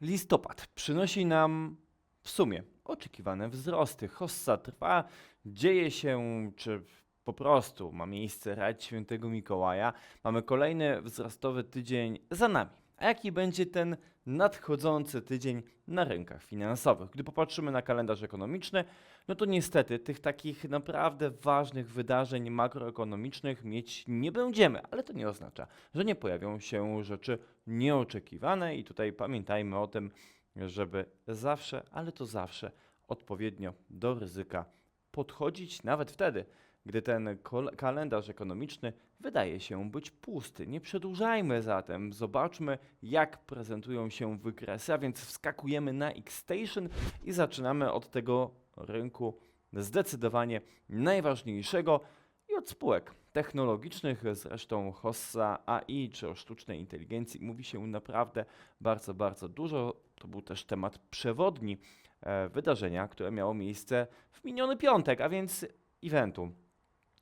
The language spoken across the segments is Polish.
Listopad przynosi nam w sumie oczekiwane wzrosty. Hossa trwa, dzieje się, czy po prostu ma miejsce rajd świętego Mikołaja. Mamy kolejny wzrostowy tydzień za nami. A jaki będzie ten nadchodzący tydzień na rynkach finansowych? Gdy popatrzymy na kalendarz ekonomiczny, no to niestety tych takich naprawdę ważnych wydarzeń makroekonomicznych mieć nie będziemy, ale to nie oznacza, że nie pojawią się rzeczy nieoczekiwane i tutaj pamiętajmy o tym, żeby zawsze, ale to zawsze odpowiednio do ryzyka podchodzić, nawet wtedy, gdy ten kalendarz ekonomiczny wydaje się być pusty. Nie przedłużajmy zatem, zobaczmy jak prezentują się wykresy, a więc wskakujemy na X-Station i zaczynamy od tego rynku zdecydowanie najważniejszego i od spółek technologicznych, zresztą Hossa AI czy o sztucznej inteligencji mówi się naprawdę bardzo, bardzo dużo. To był też temat przewodni e, wydarzenia, które miało miejsce w miniony piątek, a więc eventu.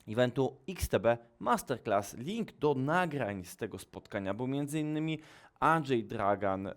Eventu XTB Masterclass. Link do nagrań z tego spotkania był m.in. Andrzej Dragan, e,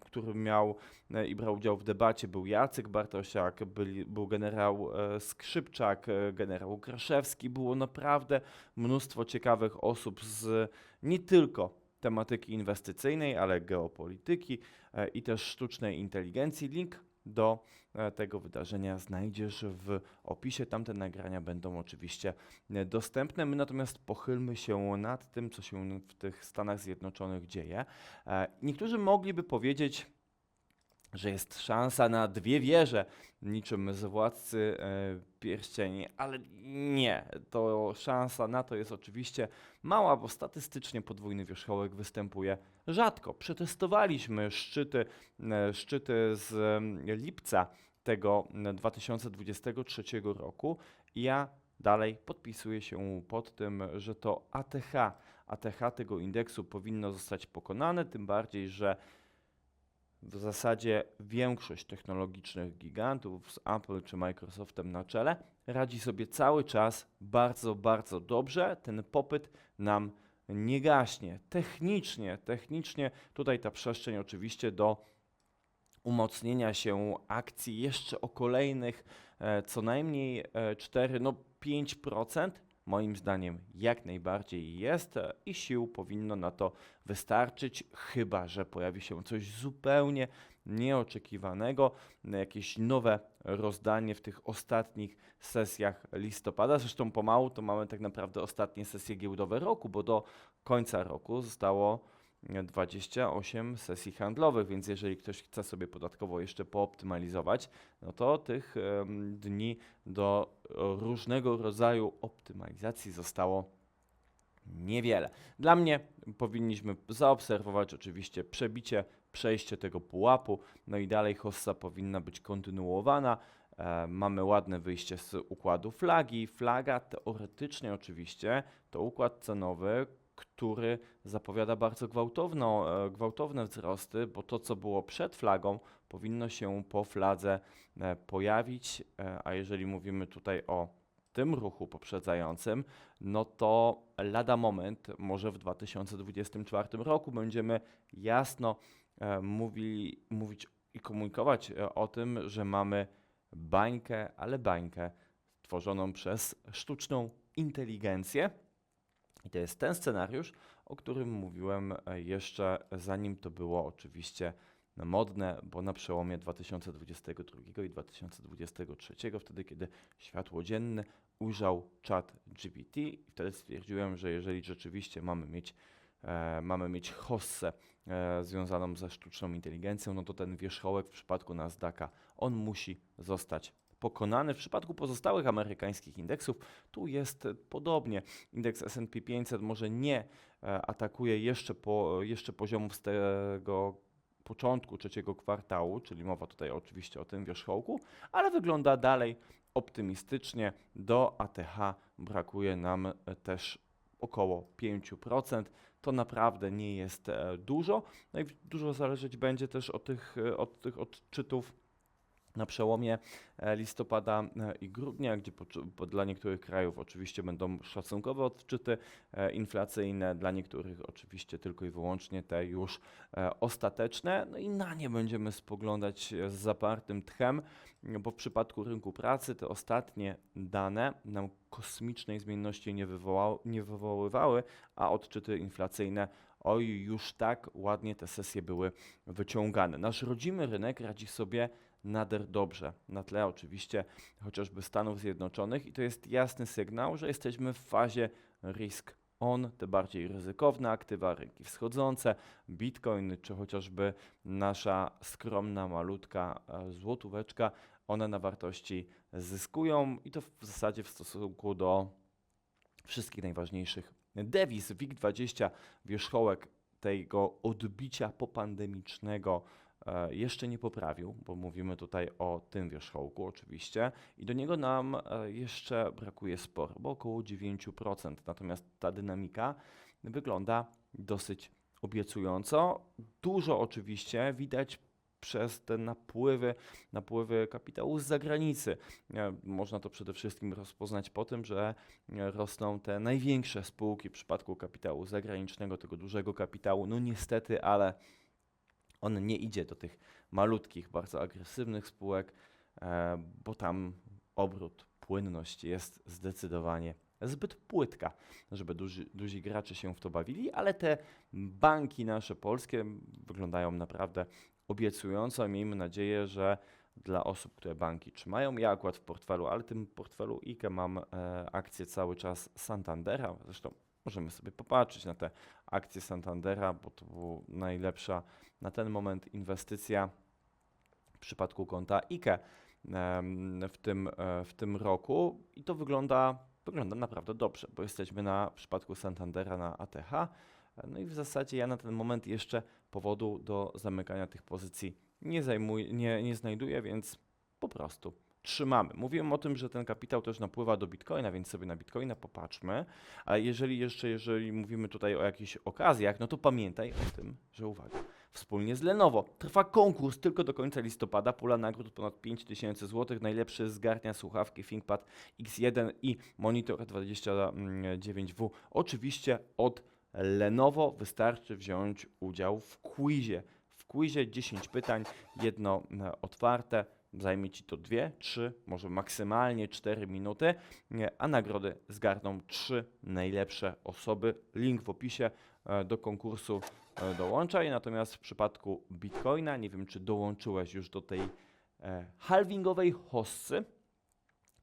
który miał e, i brał udział w debacie, był Jacek Bartosiak, byli, był generał e, Skrzypczak, e, generał Kraszewski. Było naprawdę mnóstwo ciekawych osób z nie tylko tematyki inwestycyjnej, ale geopolityki e, i też sztucznej inteligencji. Link do e, tego wydarzenia znajdziesz w opisie. Tamte nagrania będą oczywiście e, dostępne. My natomiast pochylmy się nad tym, co się w tych Stanach Zjednoczonych dzieje. E, Niektórzy mogliby powiedzieć, że jest szansa na dwie wieże, niczym z władcy e, pierścieni, ale nie. To szansa na to jest oczywiście mała, bo statystycznie podwójny wierzchołek występuje rzadko. Przetestowaliśmy szczyty, e, szczyty z lipca tego m, 2023 roku ja dalej podpisuję się pod tym, że to ATH, ATH tego indeksu powinno zostać pokonane, tym bardziej, że w zasadzie większość technologicznych gigantów z Apple czy Microsoftem na czele radzi sobie cały czas bardzo, bardzo dobrze. Ten popyt nam nie gaśnie. Technicznie, technicznie tutaj ta przestrzeń oczywiście do umocnienia się akcji jeszcze o kolejnych e, co najmniej e, 4, no 5%. Moim zdaniem jak najbardziej jest i sił powinno na to wystarczyć, chyba że pojawi się coś zupełnie nieoczekiwanego, jakieś nowe rozdanie w tych ostatnich sesjach listopada. Zresztą pomału to mamy tak naprawdę ostatnie sesje giełdowe roku, bo do końca roku zostało 28 sesji handlowych, więc jeżeli ktoś chce sobie podatkowo jeszcze pooptymalizować, no to tych dni do różnego rodzaju optymalizacji zostało niewiele. Dla mnie powinniśmy zaobserwować oczywiście przebicie, przejście tego pułapu, no i dalej hossa powinna być kontynuowana. E, mamy ładne wyjście z układu flagi. Flaga teoretycznie oczywiście to układ cenowy, który zapowiada bardzo gwałtowną, e, gwałtowne wzrosty, bo to, co było przed flagą, powinno się po fladze e, pojawić, e, a jeżeli mówimy tutaj o tym ruchu poprzedzającym, no to lada moment, może w 2024 roku będziemy jasno mówili, mówić i komunikować o tym, że mamy bańkę, ale bańkę tworzoną przez sztuczną inteligencję. I to jest ten scenariusz, o którym mówiłem e, jeszcze zanim to było oczywiście modne, bo na przełomie 2022 i 2023, wtedy kiedy światło dzienne ujrzał czat GPT i wtedy stwierdziłem, że jeżeli rzeczywiście mamy mieć, e, mamy mieć hossę e, związaną ze sztuczną inteligencją, no to ten wierzchołek w przypadku Nasdaqa, on musi zostać pokonany. W przypadku pozostałych amerykańskich indeksów tu jest podobnie. Indeks S&P 500 może nie e, atakuje jeszcze, po, jeszcze poziomów z tego początku trzeciego kwartału, czyli mowa tutaj oczywiście o tym wierzchołku, ale wygląda dalej optymistycznie. Do ATH brakuje nam e, też około 5%. To naprawdę nie jest e, dużo. No i dużo zależeć będzie też od tych, od tych odczytów na przełomie e, listopada e, i grudnia, gdzie dla niektórych krajów oczywiście będą szacunkowe odczyty e, inflacyjne, dla niektórych oczywiście tylko i wyłącznie te już ostateczne, no i na nie będziemy spoglądać z zapartym tchem, bo w przypadku rynku pracy te ostatnie dane nam kosmicznej zmienności nie, wywoła- nie wywoływały, a odczyty inflacyjne oj, już tak ładnie te sesje były wyciągane. Nasz rodzimy rynek radzi sobie nader dobrze, na tle oczywiście chociażby Stanów Zjednoczonych i to jest jasny sygnał, że jesteśmy w fazie risk on, te bardziej ryzykowne aktywa, rynki wschodzące, bitcoin czy chociażby nasza skromna, malutka e, złotóweczka, one na wartości zyskują i to w zasadzie w stosunku do wszystkich najważniejszych dewiz. WIG20 wierzchołek tego odbicia popandemicznego jeszcze nie poprawił, bo mówimy tutaj o tym wierzchołku oczywiście i do niego nam e, jeszcze brakuje sporo, bo około 9%. Natomiast ta dynamika wygląda dosyć obiecująco. Dużo oczywiście widać przez te napływy, napływy kapitału z zagranicy. E, Można to przede wszystkim rozpoznać po tym, że e, rosną te największe spółki w przypadku kapitału zagranicznego, tego dużego kapitału. No niestety, ale on nie idzie do tych malutkich, bardzo agresywnych spółek, e, bo tam obrót, płynność jest zdecydowanie zbyt płytka, żeby duży, duzi gracze się w to bawili, ale te banki nasze polskie wyglądają naprawdę obiecująco. Miejmy nadzieję, że dla osób, które banki trzymają, ja akurat w portfelu, ale w tym portfelu IKE mam e, akcje cały czas Santandera, zresztą możemy sobie popatrzeć na te akcje Santandera, bo to była najlepsza na ten moment inwestycja w przypadku konta IKE w tym, e, w tym roku i to wygląda, wygląda naprawdę dobrze, bo jesteśmy na w przypadku Santandera na ATH. No i w zasadzie ja na ten moment jeszcze powodu do zamykania tych pozycji nie, nie, nie znajduję, więc po prostu trzymamy. Mówiłem o tym, że ten kapitał też napływa do Bitcoina, więc sobie na Bitcoina popatrzmy. Ale jeżeli jeszcze, jeżeli mówimy tutaj o jakichś okazjach, no to pamiętaj o tym, że uwaga, wspólnie z Lenovo trwa konkurs tylko do końca listopada. Pula nagród ponad 5000 zł. Najlepszy zgarnia słuchawki ThinkPad X1 i monitor 29W. Oczywiście od Lenovo wystarczy wziąć udział w quizie. W quizie 10 pytań, jedno e, otwarte. Zajmie ci to 2, 3, może maksymalnie 4 minuty, nie, a nagrody zgarną 3 najlepsze osoby. Link w opisie e, do konkursu e, dołączaj. Natomiast w przypadku Bitcoina, nie wiem czy dołączyłeś już do tej e, halvingowej hossy,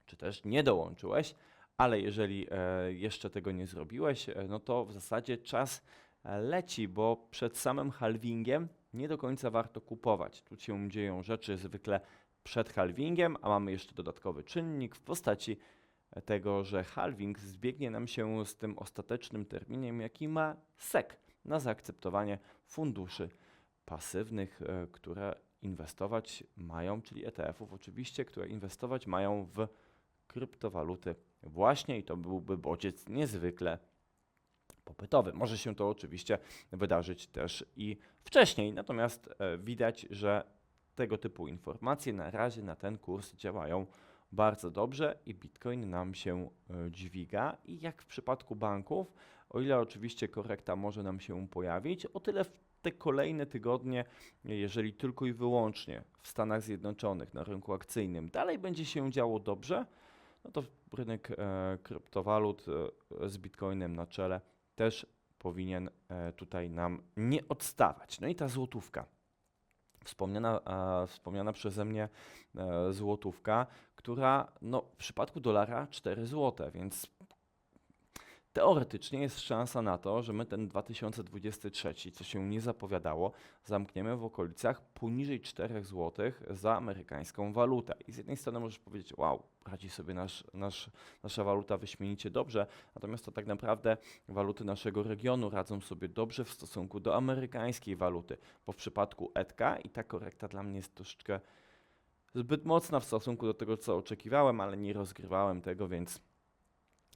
czy też nie dołączyłeś, ale jeżeli e, jeszcze tego nie zrobiłeś, e, no to w zasadzie czas e, leci, bo przed samym halvingiem nie do końca warto kupować. Tu się dzieją rzeczy zwykle przed halvingiem, a mamy jeszcze dodatkowy czynnik w postaci tego, że halving zbiegnie nam się z tym ostatecznym terminem, jaki ma SEC na zaakceptowanie funduszy pasywnych, e, które inwestować mają, czyli ETF-ów oczywiście, które inwestować mają w kryptowaluty właśnie i to byłby bodziec niezwykle popytowy. Może się to oczywiście wydarzyć też i wcześniej, natomiast e, widać, że tego typu informacje na razie na ten kurs działają bardzo dobrze i Bitcoin nam się e, dźwiga i jak w przypadku banków, o ile oczywiście korekta może nam się pojawić, o tyle w te kolejne tygodnie, jeżeli tylko i wyłącznie w Stanach Zjednoczonych na rynku akcyjnym dalej będzie się działo dobrze, no to rynek e, kryptowalut e, z Bitcoinem na czele też powinien e, tutaj nam nie odstawać. No i ta złotówka. Wspomniana, e, wspomniana przeze mnie e, złotówka, która no, w przypadku dolara 4 zł, więc teoretycznie jest szansa na to, że my ten 2023, co się nie zapowiadało, zamkniemy w okolicach poniżej 4 zł za amerykańską walutę. I z jednej strony możesz powiedzieć, wow, radzi sobie nasz, nasz, nasza waluta wyśmienicie dobrze, natomiast to tak naprawdę waluty naszego regionu radzą sobie dobrze w stosunku do amerykańskiej waluty, bo w przypadku ETKA i ta korekta dla mnie jest troszeczkę zbyt mocna w stosunku do tego, co oczekiwałem, ale nie rozgrywałem tego, więc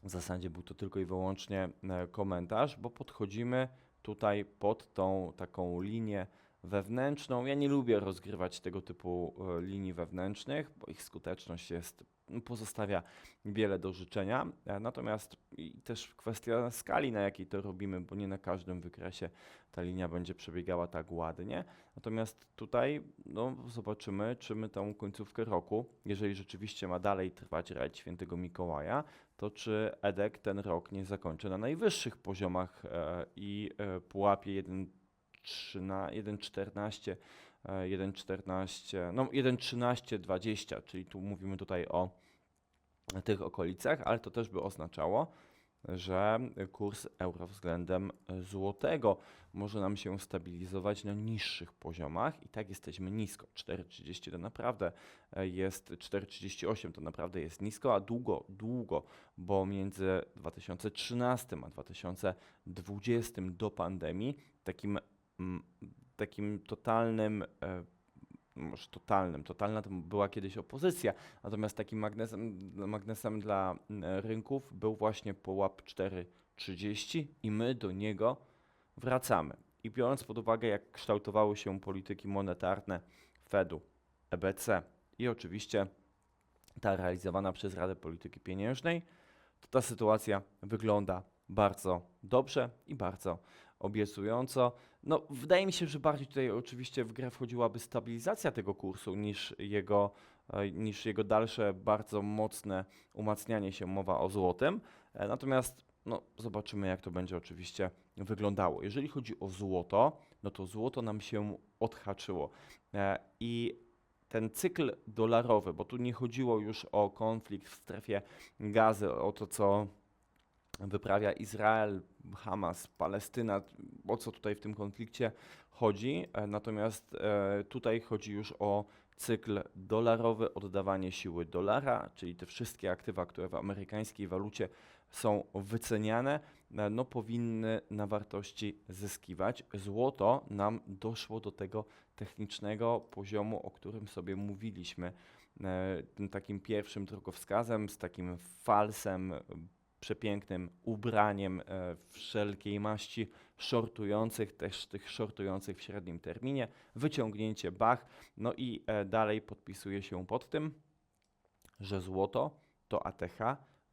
w zasadzie był to tylko i wyłącznie e, komentarz, bo podchodzimy tutaj pod tą taką linię wewnętrzną. Ja nie lubię rozgrywać tego typu e, linii wewnętrznych, bo ich skuteczność jest, pozostawia wiele do życzenia. E, Natomiast też kwestia skali, na jakiej to robimy, bo nie na każdym wykresie ta linia będzie przebiegała tak ładnie. Natomiast tutaj no, zobaczymy, czy my tą końcówkę roku, jeżeli rzeczywiście ma dalej trwać rajd świętego Mikołaja, to czy EDEK ten rok nie zakończy na najwyższych poziomach e, i e, pułapie 1,3 na 1,14, e, 1,14, no 1,13, 20, czyli tu mówimy tutaj o tych okolicach, ale to też by oznaczało, że kurs euro względem złotego może nam się stabilizować na niższych poziomach i tak jesteśmy nisko. 4,30 to naprawdę jest, 4,38 to naprawdę jest nisko, a długo, długo, bo między 2013 a 2020 do pandemii takim, mm, takim totalnym e, może totalnym. Totalna to była kiedyś opozycja, natomiast takim magnesem, magnesem dla mm, rynków był właśnie pułap 4,30 i my do niego wracamy. I biorąc pod uwagę, jak kształtowały się polityki monetarne Fedu, EBC i oczywiście ta realizowana przez Radę Polityki Pieniężnej, to ta sytuacja wygląda bardzo dobrze i bardzo obiecująco. No, wydaje mi się, że bardziej tutaj oczywiście w grę wchodziłaby stabilizacja tego kursu niż jego, e, niż jego dalsze bardzo mocne umacnianie się, mowa o złotym. E, Natomiast no, zobaczymy, jak to będzie oczywiście wyglądało. Jeżeli chodzi o złoto, no to złoto nam się odhaczyło. E, I ten cykl dolarowy, bo tu nie chodziło już o konflikt w strefie gazy, o to, co wyprawia Izrael, Hamas, Palestyna, o co tutaj w tym konflikcie chodzi. E, Natomiast e, tutaj chodzi już o cykl dolarowy, oddawanie siły dolara, czyli te wszystkie aktywa, które w amerykańskiej walucie są wyceniane, e, no powinny na wartości zyskiwać. Złoto nam doszło do tego technicznego poziomu, o którym sobie mówiliśmy. Tym takim pierwszym drogowskazem, z takim falsem, przepięknym ubraniem e, wszelkiej maści shortujących, też tych shortujących w średnim terminie, wyciągnięcie Bach, no i e, dalej podpisuje się pod tym, że złoto to ATH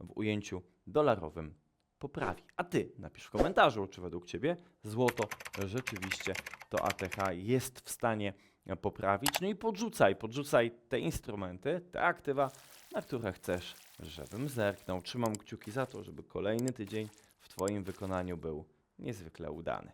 w ujęciu dolarowym poprawi. A ty napisz w komentarzu, czy według ciebie złoto rzeczywiście to ATH jest w stanie e, poprawić. No i podrzucaj, podrzucaj te instrumenty, te aktywa, na które chcesz, żebym zerknął. Trzymam kciuki za to, żeby kolejny tydzień w Twoim wykonaniu był niezwykle udany.